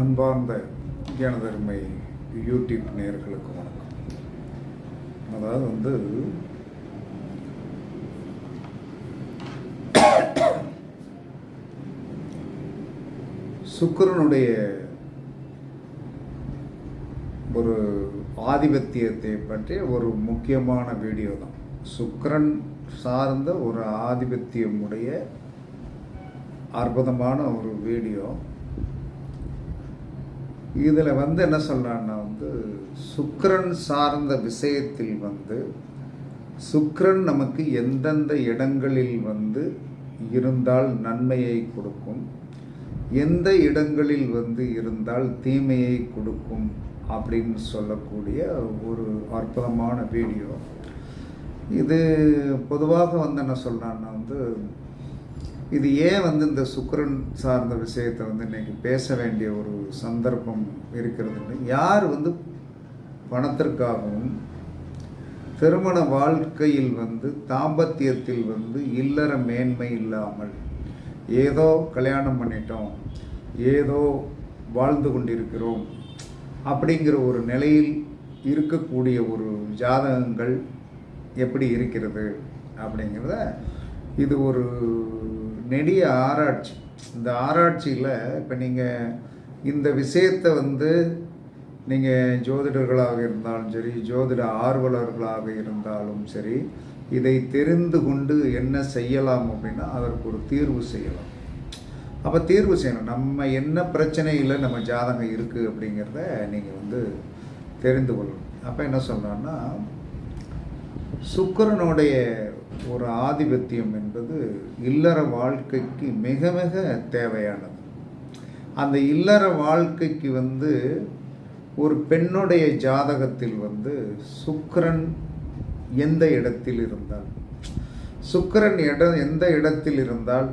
அன்பார்ந்த எனதருமை யூடியூப் நேர்களுக்கு வணக்கம். அதாவது வந்து சுக்கரனுடைய ஒரு ஆதிபத்தியத்தை பற்றி ஒரு முக்கியமான வீடியோ தான். சுக்கரன் சார்ந்த ஒரு ஆதிபத்தியமுடைய அற்புதமான ஒரு வீடியோ. இதில் வந்து என்ன சொல்கிறான்னா வந்து சுக்கரன் சார்ந்த விஷயத்தில் வந்து சுக்கரன் நமக்கு எந்தெந்த இடங்களில் வந்து இருந்தால் நன்மையை கொடுக்கும் எந்த இடங்களில் வந்து இருந்தால் தீமையை கொடுக்கும் அப்படின்னு சொல்லக்கூடிய ஒரு அற்புதமான வீடியோ. இது பொதுவாக வந்து என்ன சொல்கிறான்னா வந்து இது ஏன் வந்து இந்த சுக்கரன் சார்ந்த விஷயத்தை வந்து இன்னைக்கு பேச வேண்டிய ஒரு சந்தர்ப்பம் இருக்கிறதுன்னு யார் வந்து பணத்திற்காகவும் திருமண வாழ்க்கையில் வந்து தாம்பத்தியத்தில் வந்து இல்லற மேன்மை இல்லாமல் ஏதோ கல்யாணம் பண்ணிட்டோம் ஏதோ வாழ்ந்து கொண்டிருக்கிறோம் அப்படிங்கிற ஒரு நிலையில் இருக்கக்கூடிய ஒரு ஜாதகங்கள் எப்படி இருக்கிறது அப்படிங்கிறத இது ஒரு நெடிய ஆராய்ச்சி. இந்த ஆராய்ச்சியில் இப்போ நீங்கள் இந்த விஷயத்தை வந்து நீங்கள் ஜோதிடர்களாக இருந்தாலும் சரி ஜோதிட ஆர்வலர்களாக இருந்தாலும் சரி இதை தெரிந்து கொண்டு என்ன செய்யலாம் அப்படின்னா அதற்கு ஒரு தீர்வு செய்யலாம். அப்போ தீர்வு செய்யணும். நம்ம என்ன பிரச்சனையில் நம்ம ஜாதகம் இருக்குது அப்படிங்கிறத நீங்கள் வந்து தெரிந்து கொள்ளணும். அப்போ என்ன சொல்கிறோன்னா சுக்கிரனுடைய ஒரு ஆதிபத்தியம் என்பது இல்லற வாழ்க்கைக்கு மிக மிக தேவையானது. அந்த இல்லற வாழ்க்கைக்கு வந்து ஒரு பெண்ணுடைய ஜாதகத்தில் வந்து சுக்கிரன் எந்த இடத்தில் இருந்தால் சுக்கிரன் இடம் எந்த இடத்தில் இருந்தால்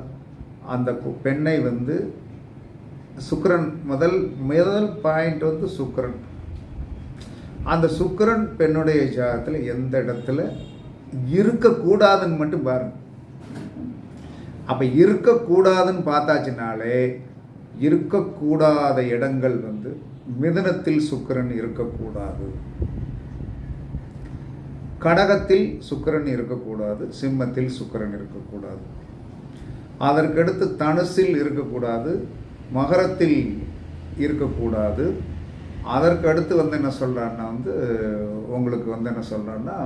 அந்த பெண்ணை வந்து சுக்கிரன் முதல் முதல் பாயிண்ட் வந்து சுக்கரன். அந்த சுக்கிரன் பெண்ணுடைய ஜாதகத்தில் எந்த இடத்துல இருக்கக்கூடாதுன்னு மட்டும் பாருங்க அப்போ இருக்கக்கூடாதுன்னு பார்த்தாச்சுனாலே இருக்கக்கூடாத இடங்கள் வந்து மிதுனத்தில் சுக்கிரன் இருக்கக்கூடாது. கடகத்தில் சுக்கிரன் இருக்கக்கூடாது சிம்மத்தில் சுக்கிரன் இருக்கக்கூடாது. அதற்கடுத்து தனுசில் இருக்கக்கூடாது மகரத்தில் இருக்கக்கூடாது. அதற்கு அடுத்து வந்து என்ன சொல்கிறான்னா வந்து உங்களுக்கு வந்து என்ன சொல்கிறான்னா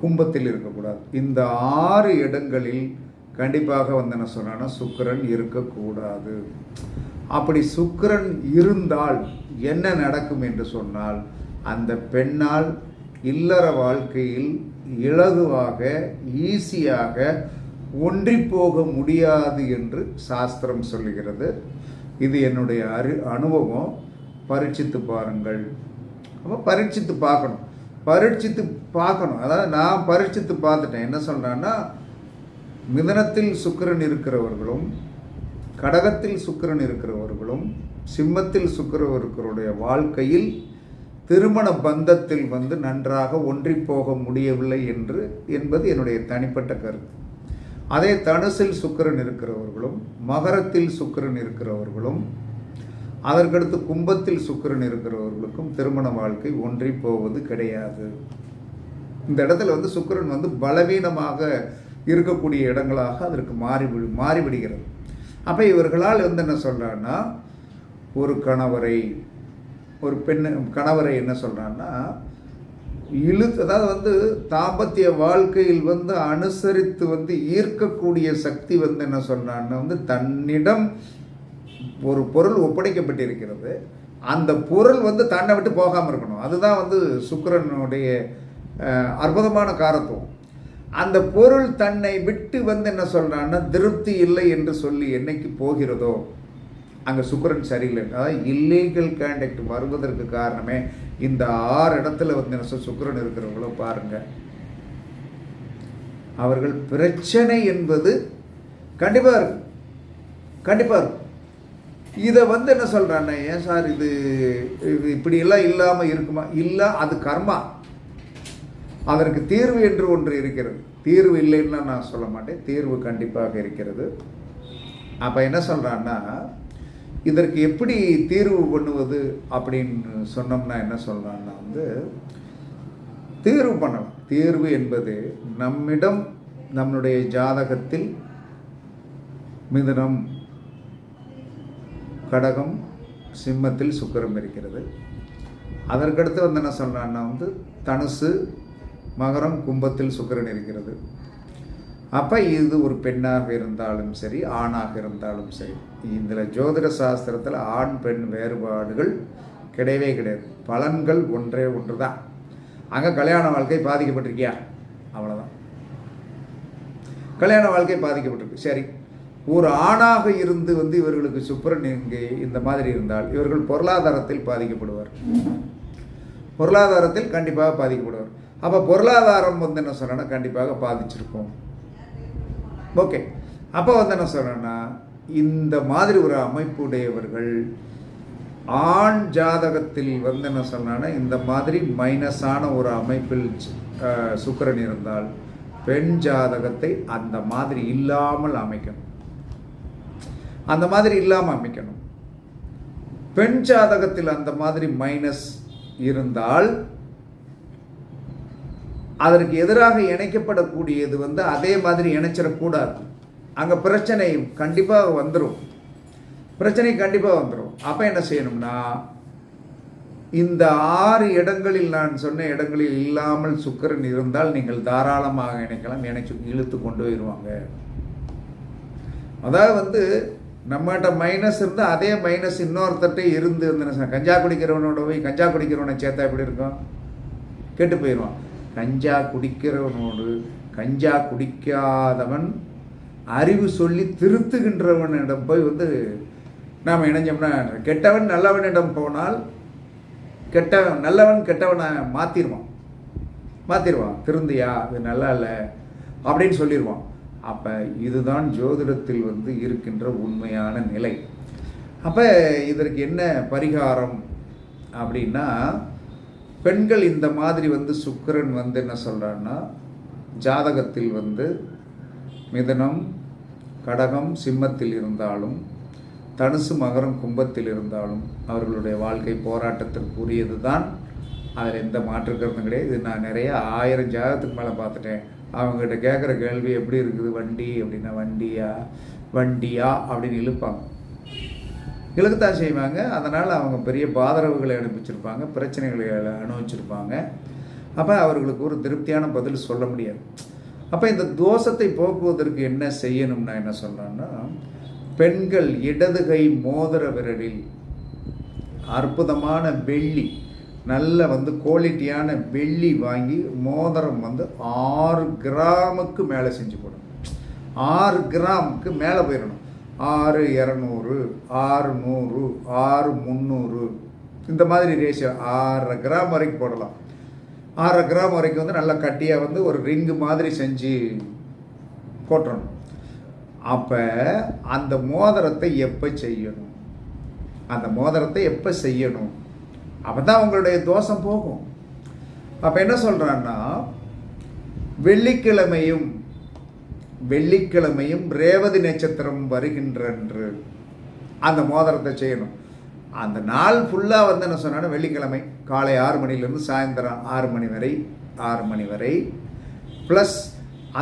கும்பத்தில் இருக்கக்கூடாது. இந்த ஆறு இடங்களில் கண்டிப்பாக வந்து என்ன சொல்கிறான்னா சுக்கிரன் இருக்கக்கூடாது. அப்படி சுக்கிரன் இருந்தால் என்ன நடக்கும் என்று சொன்னால் அந்த பெண்ணால் இல்லற வாழ்க்கையில் இலகுவாக ஈஸியாக ஒன்றி போக முடியாது என்று சாஸ்திரம் சொல்லுகிறது. இது என்னுடைய அரு அனுபவம். பரீட்சித்து பாருங்கள். அப்போ பரீட்சித்து பார்க்கணும். பரீட்சித்து பார்க்கணும். அதாவது நான் பரீட்சித்து பார்த்துட்டேன். என்ன சொல்கிறேன்னா மிதனத்தில் சுக்கிரன் இருக்கிறவர்களும் கடகத்தில் சுக்கிரன் இருக்கிறவர்களும் சிம்மத்தில் சுக்கிரன் வாழ்க்கையில் திருமண பந்தத்தில் வந்து நன்றாக ஒன்றி போக முடியவில்லை என்று என்பது என்னுடைய தனிப்பட்ட கருத்து. அதே தனுசில் சுக்கிரன் இருக்கிறவர்களும் மகரத்தில் சுக்கிரன் இருக்கிறவர்களும் அதற்கடுத்து கும்பத்தில் சுக்கிரன் இருக்கிறவர்களுக்கும் திருமண வாழ்க்கை ஒன்றி போவது கிடையாது. இந்த இடத்துல வந்து சுக்கிரன் வந்து பலவீனமாக இருக்கக்கூடிய இடங்களாக அதற்கு மாறி மாறிவிடுகிறது அப்போ இவர்களால் வந்து என்ன சொல்கிறான்னா ஒரு கணவரை ஒரு பெண் கணவரை என்ன சொல்கிறான்னா இழு அதாவது வந்து தாம்பத்திய வாழ்க்கையில் வந்து அனுசரித்து வந்து ஈர்க்கக்கூடிய சக்தி வந்து என்ன சொல்கிறான்னா வந்து தன்னிடம் ஒரு பொருள் ஒப்படைக்கப்பட்டிருக்கிறது. அந்த பொருள் வந்து தன்னை விட்டு போகாமல் இருக்கணும். அதுதான் வந்து சுக்கரனுடைய அற்புதமான காரத்துவம். அந்த பொருள் தன்னை விட்டு வந்து என்ன சொல்கிறான்னா திருப்தி இல்லை என்று சொல்லி என்னைக்கு போகிறதோ அங்கே சுக்கரன் சரியில்லை அதாவது இல்லீகல் கான்டாக்ட் வருவதற்கு காரணமே இந்த ஆறு இடத்துல வந்து என்ன சொல் சுக்கிரன் இருக்கிறவங்களோ பாருங்க. அவர்கள் பிரச்சனை என்பது கண்டிப்பாக இருக்கும் கண்டிப்பாக இருக்கும் இதை வந்து என்ன சொல்கிறான்னா ஏன் சார் இது இது இப்படியெல்லாம் இல்லாமல் இருக்குமா? இல்லை அது கர்மா. அதற்கு தீர்வு என்று ஒன்று இருக்கிறது. தீர்வு இல்லைன்னா நான் சொல்ல மாட்டேன். தீர்வு கண்டிப்பாக இருக்கிறது. அப்போ என்ன சொல்கிறான்னா இதற்கு எப்படி தீர்வு பண்ணுவது அப்படின்னு சொன்னோம்னா என்ன சொல்கிறான்னா வந்து தீர்வு பண்ணலாம். தீர்வு என்பது நம்மிடம் நம்முடைய ஜாதகத்தில் மிதுனம் கடகம் சிம்மத்தில் சுக்கிரம் இருக்கிறது. அதற்கடுத்து வந்து என்ன சொல்கிறான்னா வந்து தனுசு மகரம் கும்பத்தில் சுக்கரன் இருக்கிறது. அப்போ இது ஒரு பெண்ணாக இருந்தாலும் சரி ஆணாக இருந்தாலும் சரி இதில் ஜோதிட சாஸ்திரத்தில் ஆண் பெண் வேறுபாடுகள் கிடையவே கிடையாது. பலன்கள் ஒன்றே ஒன்று தான் அங்கே கல்யாண வாழ்க்கை பாதிக்கப்பட்டிருக்கியா? அவ்வளோதான் கல்யாண வாழ்க்கை பாதிக்கப்பட்டிருக்கு. சரி ஒரு ஆணாக இருந்து வந்து இவர்களுக்கு சுக்கிரன் இங்கே இந்த மாதிரி இருந்தால் இவர்கள் பொருளாதாரத்தில் பாதிக்கப்படுவார். பொருளாதாரத்தில் கண்டிப்பாக பாதிக்கப்படுவார். அப்போ பொருளாதாரம் வந்து என்ன சொன்னேன்னா கண்டிப்பாக பாதிச்சிருக்கும். ஓகே. அப்போ வந்து என்ன சொல்கிறேன்னா இந்த மாதிரி ஒரு அமைப்புடையவர்கள் ஆண் ஜாதகத்தில் வந்து என்ன சொல்லணும்னா இந்த மாதிரி மைனஸான ஒரு அமைப்பில் சுக்கரன் இருந்தால் பெண் ஜாதகத்தை அந்த மாதிரி இல்லாமல் அமைக்கணும். அந்த மாதிரி இல்லாமல் அமைக்கணும். பெண் ஜாதகத்தில் அந்த மாதிரி மைனஸ் இருந்தால் அதற்கு எதிராக இணைக்கப்படக்கூடியது வந்து அதே மாதிரி இணைச்சிடக்கூடாது. அங்கே பிரச்சனை கண்டிப்பாக வந்துடும் பிரச்சனை கண்டிப்பாக வந்துடும் அப்போ என்ன செய்யணும்னா இந்த ஆறு இடங்களில் நான் சொன்ன இடங்களில் இல்லாமல் சுக்கரன் இருந்தால் நீங்கள் தாராளமாக இணைக்கலாம். இணைச்சு இழுத்து கொண்டு போயிடுவாங்க அதாவது வந்து நம்மகிட்ட மைனஸ் இருந்தால் அதே மைனஸ் இன்னொருத்தட்ட இருந்து இருந்துன்னு கஞ்சா குடிக்கிறவனோட போய் கஞ்சா குடிக்கிறவனை சேர்த்தா எப்படி இருக்கும்? கெட்டு போயிடுவான். கஞ்சா குடிக்கிறவனோடு கஞ்சா குடிக்காதவன் அறிவு சொல்லி திருத்துகின்றவனிடம் போய் வந்து நாம் இணைஞ்சோம்னா கெட்டவன் நல்லவனிடம் போனால் கெட்டவன் நல்லவன் கெட்டவனை மாற்றிடுவான் மாற்றிடுவான் திருந்தியா இது நல்லா இல்லை அப்படின்னு சொல்லிடுவான். அப்போ இதுதான் ஜோதிடத்தில் வந்து இருக்கின்ற உண்மையான நிலை. அப்போ இதற்கு என்ன பரிகாரம் அப்படின்னா பெண்கள் இந்த மாதிரி வந்து சுக்கரன் வந்து என்ன சொல்கிறான்னா ஜாதகத்தில் வந்து மிதனம் கடகம் சிம்மத்தில் இருந்தாலும் தனுசு மகரம் கும்பத்தில் இருந்தாலும் அவர்களுடைய வாழ்க்கை போராட்டத்திற்குரியது தான் அதில் எந்த மாற்று கருத்தும் கிடையாது. இது நான் நிறைய ஆயிரம் ஜாதகத்துக்கு மேலே பார்த்துட்டேன். அவங்ககிட்ட கேட்குற கேள்வி எப்படி இருக்குது? வண்டி அப்படின்னா வண்டியா? வண்டியா அப்படின்னு இழுப்பாங்க. இழுக்கத்தான் செய்வாங்க. அதனால் அவங்க பெரிய பாதரவுகளை அனுப்பிச்சிருப்பாங்க. பிரச்சனைகளை அனுபவிச்சிருப்பாங்க. அப்போ அவர்களுக்கு ஒரு திருப்தியான பதில் சொல்ல முடியாது. அப்போ இந்த தோஷத்தை போக்குவதற்கு என்ன செய்யணும்னா என்ன சொல்கிறேன்னா பெண்கள் இடது கை மோதிர விரலில் அற்புதமான வெள்ளி நல்ல வந்து குவாலிட்டியான வெள்ளி வாங்கி மோதிரம் வந்து ஆறு கிராமுக்கு மேலே செஞ்சு போடணும். ஆறு கிராமுக்கு மேலே போயிடணும். ஆறு இரநூறு ஆறு நூறு ஆறு முந்நூறு. இந்த மாதிரி ரேஷியோ ஆறரை கிராம் வரைக்கும் போடலாம். ஆறரை கிராம் வரைக்கும் வந்து நல்லா கட்டியாக வந்து ஒரு ரிங்கு மாதிரி செஞ்சு போட்டுறணும். அப்போ அந்த மோதிரத்தை எப்போ செய்யணும்? அந்த மோதிரத்தை எப்போ செய்யணும்? அப்போ தான் உங்களுடைய தோஷம் போகும். அப்போ என்ன சொல்கிறான்னா வெள்ளிக்கிழமையும் வெள்ளிக்கிழமையும் ரேவதி நட்சத்திரம் வருகின்றன்று. அந்த மோதிரத்தை செய்யணும். அந்த நாள் ஃபுல்லாக வந்து என்ன சொன்னாலும் வெள்ளிக்கிழமை காலை ஆறு மணிலேருந்து சாயந்தரம் ஆறு மணி வரை ஆறு மணி வரை. ப்ளஸ்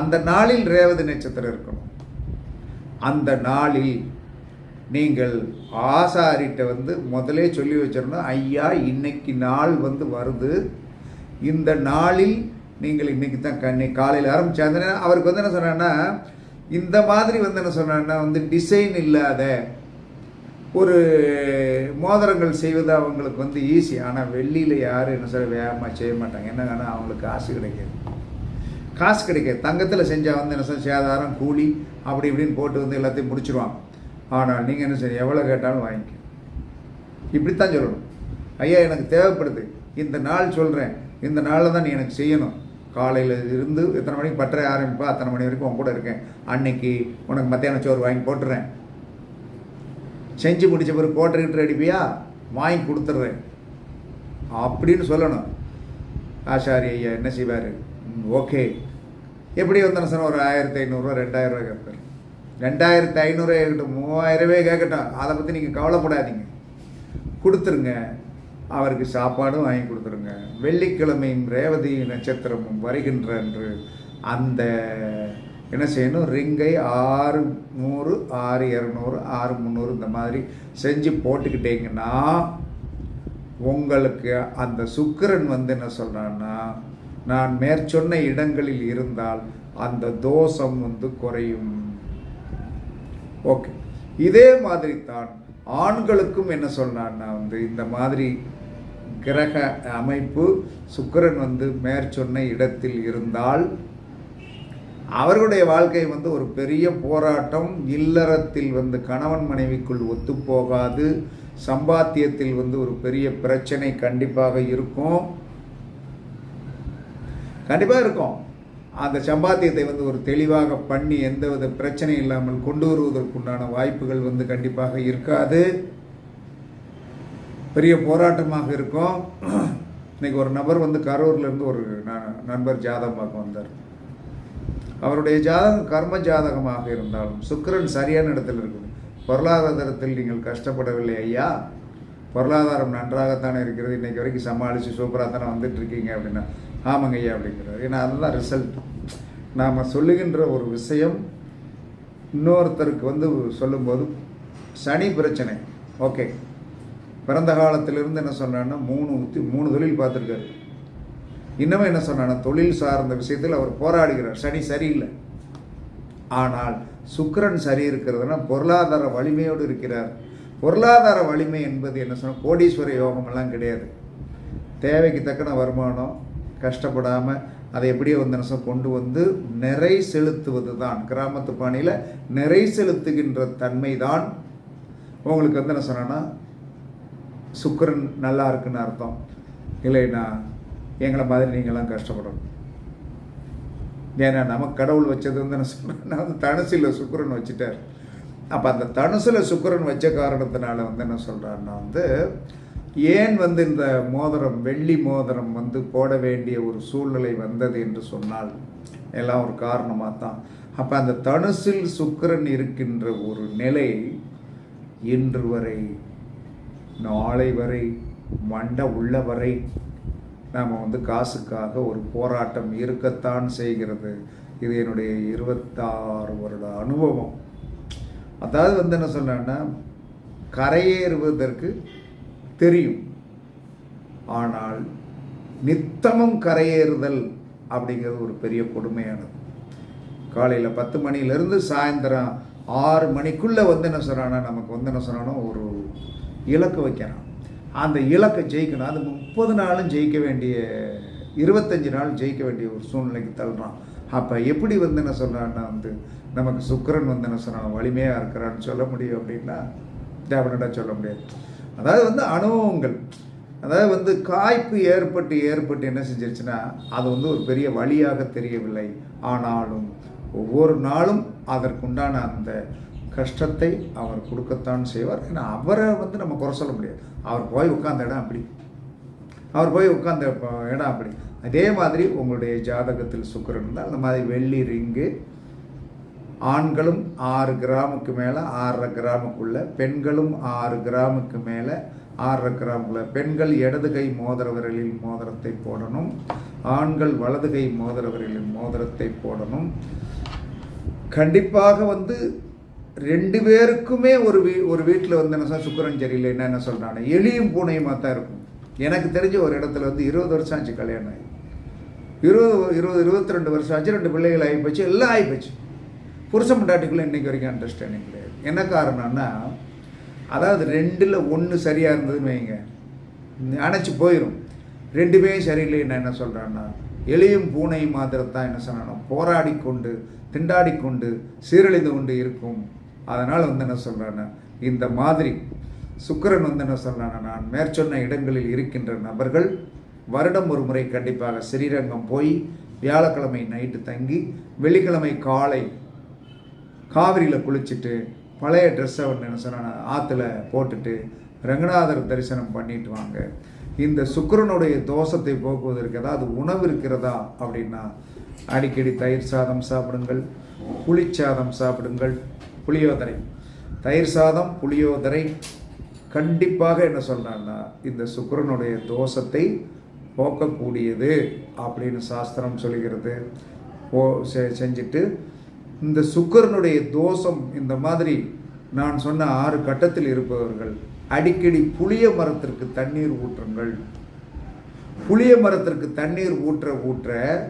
அந்த நாளில் ரேவதி நட்சத்திரம் இருக்கணும். அந்த நாளில் நீங்கள் ஆசாரிட்ட வந்து முதலே சொல்லி வச்சிடணும் ஐயா இன்னைக்கு நாள் வந்து வருது. இந்த நாளில் நீங்கள் இன்னைக்கு தான் கண்ணி காலையில் ஆரம்பிச்சாங்க அவருக்கு வந்து என்ன சொன்னான்னா இந்த மாதிரி வந்து என்ன சொன்னான்னா வந்து டிசைன் இல்லாத ஒரு மோதிரங்கள் செய்வது அவங்களுக்கு வந்து ஈஸி ஆனால் வெள்ளியில் யாரும் என்ன சொல்ல வேகமாக செய்ய மாட்டாங்க. என்னங்கன்னா அவங்களுக்கு காசு கிடைக்காது. காசு கிடைக்காது. தங்கத்தில் செஞ்சால் வந்து என்ன சொல்ல சேதாரம் கூலி அப்படி இப்படின்னு போட்டு வந்து எல்லாத்தையும் முடிச்சிருவாங்க. ஆனால் நீங்கள் என்ன செய்ய எவ்வளோ கேட்டாலும் வாங்கிக்க. இப்படித்தான் சொல்லணும். ஐயா எனக்கு தேவைப்படுது. இந்த நாள் சொல்கிறேன் இந்த நாளில் தான் நீ எனக்கு செய்யணும். காலையில் இருந்து எத்தனை மணிக்கு பட்டறை ஆரம்பிப்பா? அத்தனை மணி வரைக்கும் உன் கூட இருக்கேன். அன்னைக்கு உனக்கு மத்தியான சோறு வாங்கி போட்டுறேன். செஞ்சு முடிச்ச பிறகு கோட்டர்கிட்ட அடிப்பியா? வாங்கி கொடுத்துட்றேன். அப்படின்னு சொல்லணும். ஆசாரி ஐயா என்ன செய்வார்? ஓகே எப்படி வந்தேன்னு சொன்னால் ஒரு ஆயிரத்தி ஐநூறுரூவா ரெண்டாயிரம் ரூபா கேட்பார் ரெண்டாயிரத்தி ஐநூறு கேட்கட்டும் மூவாயிரவே கேட்கட்டும் அதை பற்றி நீங்கள் கவலைப்படாதீங்க. கொடுத்துருங்க. அவருக்கு சாப்பாடும் வாங்கி கொடுத்துருங்க. வெள்ளிக்கிழமையும் ரேவதி நட்சத்திரமும் வருகின்ற என்று அந்த என்ன செய்யணும்? ரிங்கை ஆறு நூறு ஆறு இரநூறு ஆறு முந்நூறு இந்த மாதிரி செஞ்சு போட்டுக்கிட்டீங்கன்னா உங்களுக்கு அந்த சுக்கிரன் வந்து என்ன சொல்கிறான்னா நான் மேற்சொன்ன இடங்களில் இருந்தால் அந்த தோஷம் வந்து குறையும். ஓகே இதே மாதிரி தான் ஆண்களுக்கும் என்ன சொன்னான்னா வந்து இந்த மாதிரி கிரக அமைப்பு சுக்கிரன் வந்து மேற்சொன்ன இடத்தில் இருந்தால் அவர்களுடைய வாழ்க்கை வந்து ஒரு பெரிய போராட்டம். இல்லறத்தில் வந்து கணவன் மனைவிக்குள் ஒத்துப்போகாது. சம்பாத்தியத்தில் வந்து ஒரு பெரிய பிரச்சனை கண்டிப்பாக இருக்கும். கண்டிப்பாக இருக்கும். அந்த சம்பாத்தியத்தை வந்து ஒரு தெளிவாக பண்ணி எந்தவித பிரச்சனை இல்லாமல் கொண்டு வருவதற்குண்டான வாய்ப்புகள் வந்து கண்டிப்பாக இருக்காது. பெரிய போராட்டமாக இருக்கும். இன்னைக்கு ஒரு நபர் வந்து கரூர்லேருந்து ஒரு ந- நண்பர் ஜாதகம் பார்க்க வந்தார். அவருடைய ஜாதகம் கர்ம ஜாதகமாக இருந்தாலும் சுக்கரன் சரியான இடத்தில் இருக்குது. பொருளாதாரத்தில் நீங்கள் கஷ்டப்படவில்லை ஐயா. பொருளாதாரம் நன்றாகத்தானே இருக்கிறது. இன்றைக்கி வரைக்கும் சமாளித்து சூப்பராக தானே வந்துட்டு இருக்கீங்க அப்படின்னா ஆமாங்க ஐயா அப்படிங்கிறார். ஏன்னா அதுதான் ரிசல்ட் நாம் சொல்லுகின்ற ஒரு விஷயம் இன்னொருத்தருக்கு வந்து சொல்லும்போது சனி பிரச்சனை. ஓகே பிறந்த காலத்திலிருந்து என்ன சொன்னான்னா மூணு உத்தி மூணு தொழில் பார்த்துருக்காரு. இன்னமும் என்ன சொன்னான்னா தொழில் சார்ந்த விஷயத்தில் அவர் போராடுகிறார். சனி சரியில்லை. ஆனால் சுக்கரன் சரி இருக்கிறதுனா பொருளாதார வலிமையோடு இருக்கிறார். பொருளாதார வலிமை என்பது என்ன சொன்னால் கோடீஸ்வர யோகமெல்லாம் கிடையாது. தேவைக்கு தக்கன வருமானம் கஷ்டப்படாமல் அதை எப்படியோ வந்து என்ன கொண்டு வந்து நிறை செலுத்துவது தான் கிராமத்து பாணியில் நிறை செலுத்துகின்ற தன்மை தான் உங்களுக்கு வந்து என்ன சொன்னேன்னா சுக்கரன் நல்லா இருக்குன்னு அர்த்தம். இல்லைன்னா எங்களை மாதிரி நீங்களாம் கஷ்டப்படணும். ஏன்னா நமக்கு கடவுள் வச்சது வந்து என்ன சொன்னா வந்து தனுசில் சுக்கரன் வச்சுட்டார். அப்போ அந்த தனுசில் சுக்கரன் வச்ச காரணத்தினால வந்து என்ன சொல்கிறாருன்னா வந்து ஏன் வந்து இந்த மோதிரம் வெள்ளி மோதிரம் வந்து போட வேண்டிய ஒரு சூழ்நிலை வந்தது என்று சொன்னால் எல்லாம் ஒரு காரணமாக தான் அப்போ அந்த தனுசில் சுக்கிரன் இருக்கின்ற ஒரு நிலை இன்று வரை நாளை வரை மண்ட உள்ள வரை நாம் வந்து காசுக்காக ஒரு போராட்டம் இருக்கத்தான் செய்கிறது. இது என்னுடைய இருபத்தாறு வருட அனுபவம். அதாவது வந்து என்ன சொன்னேன்னா கரையேறுவதற்கு தெரியும். ஆனால் நித்தமும் கரையேறுதல் அப்படிங்கிறது ஒரு பெரிய கொடுமையானது. காலையில் பத்து மணிலேருந்து சாயந்தரம் ஆறு மணிக்குள்ளே வந்து என்ன சொல்கிறானா நமக்கு வந்து என்ன சொல்கிறானோ ஒரு இலக்கு வைக்கிறான் அந்த இலக்கை ஜெயிக்கணும். அது முப்பது நாளும் ஜெயிக்க வேண்டிய இருபத்தஞ்சி நாள் ஜெயிக்க வேண்டிய ஒரு சூழ்நிலைக்கு தள்ளுறான். அப்போ எப்படி வந்து என்ன சொல்கிறான்னா வந்து நமக்கு சுக்கிரன் வந்து என்ன சொல்கிறான் வலிமையாக இருக்கிறான்னு சொல்ல முடியும் அப்படின்னா டெஃபினட்டாக சொல்ல முடியாது. அதாவது வந்து அனுபவங்கள். அதாவது வந்து காய்ப்பு ஏற்பட்டு ஏற்பட்டு என்ன செஞ்சிருச்சுன்னா அது வந்து ஒரு பெரிய வழியாக தெரியவில்லை. ஆனாலும் ஒவ்வொரு நாளும் அதற்குண்டான அந்த கஷ்டத்தை அவர் கொடுக்கத்தான் செய்வார். ஏன்னா அவரை வந்து நம்ம குறை சொல்ல முடியாது. அவர் போய் உட்காந்த இடம் அப்படி. அவர் போய் உட்காந்த இடம் அப்படி. அதே மாதிரி உங்களுடைய ஜாதகத்தில் சுக்கரன் இருந்தால் அந்த மாதிரி வெள்ளி ரிங்கு ஆண்களும் ஆறு கிராமுக்கு மேலே ஆறரை கிராமுக்குள்ள பெண்களும் ஆறு கிராமுக்கு மேலே ஆறரை கிராமுக்குள்ள. பெண்கள் இடது கை மோதிர விரலில் மோதிரத்தை போடணும். ஆண்கள் வலது கை மோதிர விரலில் மோதிரத்தை போடணும். கண்டிப்பாக வந்து ரெண்டு பேருக்குமே ஒரு வீ ஒரு வீட்டில் வந்து என்ன சார் சுக்கரன் சரியில்லை என்ன என்ன சொல்கிறாங்க எலியும் பூனையுமாக தான் இருக்கும். எனக்கு தெரிஞ்ச ஒரு இடத்துல வந்து இருபது வருஷம் ஆச்சு கல்யாணம் ஆகி. இருபது இருபது இருபத்தி ரெண்டு வருஷம் ஆச்சு ரெண்டு பிள்ளைகள் ஆகி போச்சு எல்லாம் ஆகி போச்சு புருஷன் பொண்டாட்டிக்குள்ளே இன்றைக்கி வரைக்கும் அண்டர்ஸ்டாண்டிங் கிடையாது. என்ன காரணம்னா அதாவது ரெண்டில் ஒன்று சரியாக இருந்ததுன்னு வைங்க. அணைச்சி போயிடும் ரெண்டுமே சரியில்லை நான் என்ன சொல்கிறேன்னா எலியும் பூனையும் மாத்திரத்தான் என்ன சொல்லணும். போராடி கொண்டு திண்டாடி கொண்டு சீரழிந்து கொண்டு இருக்கும். அதனால் வந்து என்ன சொல்கிறேன்னா இந்த மாதிரி சுக்கரன் வந்து என்ன சொல்கிறான்னா நான் மேற்சொன்ன இடங்களில் இருக்கின்ற நபர்கள் வருடம் ஒரு முறை கண்டிப்பாக ஸ்ரீரங்கம் போய் வியாழக்கிழமை நைட்டு தங்கி வெள்ளிக்கிழமை காலை காவிரியில் குளிச்சுட்டு பழைய ட்ரெஸ்ஸை ஒன்று என்ன சொன்ன ஆற்றுல போட்டுட்டு ரங்கநாதர் தரிசனம் பண்ணிட்டு வாங்க. இந்த சுக்கரனுடைய தோஷத்தை போக்குவதற்கு ஏதாவது உணவு இருக்கிறதா அப்படின்னா அடிக்கடி தயிர் சாதம் சாப்பிடுங்கள் புளிச்சாதம் சாப்பிடுங்கள் புளியோதரை. தயிர் சாதம் புளியோதரை கண்டிப்பாக என்ன சொல்றான்னா இந்த சுக்கரனுடைய தோஷத்தை போக்கக்கூடியது அப்படின்னு சாஸ்திரம் சொல்கிறது. ஓ செ- செஞ்சுட்டு இந்த சுக்கிரனுடைய தோஷம் இந்த மாதிரி நான் சொன்ன ஆறு கட்டத்தில் இருப்பவர்கள் அடிக்கடி புளிய மரத்திற்கு தண்ணீர் ஊற்றுங்கள். புளிய மரத்திற்கு தண்ணீர் ஊற்ற ஊற்ற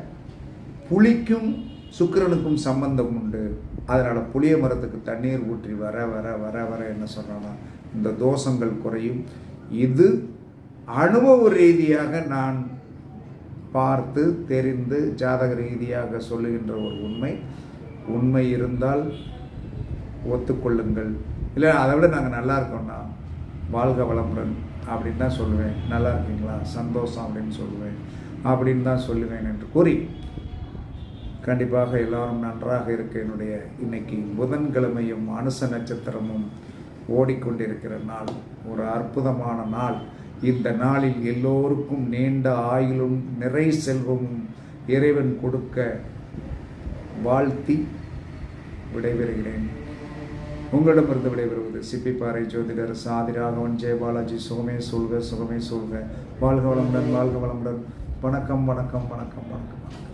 புளிக்கும் சுக்கிரனுக்கும் சம்பந்தம் உண்டு. அதனால் புளிய மரத்துக்கு தண்ணீர் ஊற்றி வர வர வர வர என்ன சொல்கிறோன்னா இந்த தோஷங்கள் குறையும். இது அனுபவ ரீதியாக நான் பார்த்து தெரிந்து ஜாதக ரீதியாக சொல்லுகின்ற ஒரு உண்மை. உண்மை இருந்தால் ஒத்துக்கொள்ளுங்கள். இல்லை அதை விட நாங்கள் நல்லா இருக்கோம்னா வாழ்க வளமுடன் அப்படின்னு தான் சொல்லுவேன். நல்லா இருக்கீங்களா? சந்தோஷம் அப்படின்னு சொல்லுவேன். அப்படின்னு தான் சொல்லுவேன் என்று கூறி கண்டிப்பாக எல்லாரும் நன்றாக இருக்க என்னுடைய இன்னைக்கு புதன்கிழமையும் அனுச நட்சத்திரமும் ஓடிக்கொண்டிருக்கிற நாள். ஒரு அற்புதமான நாள். இந்த நாளில் எல்லோருக்கும் நீண்ட ஆயுளும் நிறை செல்வமும் இறைவன் கொடுக்க வாழ்த்தி விடைபெறுகிறேன். உங்களிடமிருந்து விடைபெறுவது சிப்பிப்பாறை ஜோதிடர் சாதி ராகவன் ஜெயபாலாஜி சுகமே சொல்க சுகமே சொல்க வாழ்க வளமுடன் வாழ்க வளமுடன். வணக்கம் வணக்கம் வணக்கம் வணக்கம் வணக்கம்.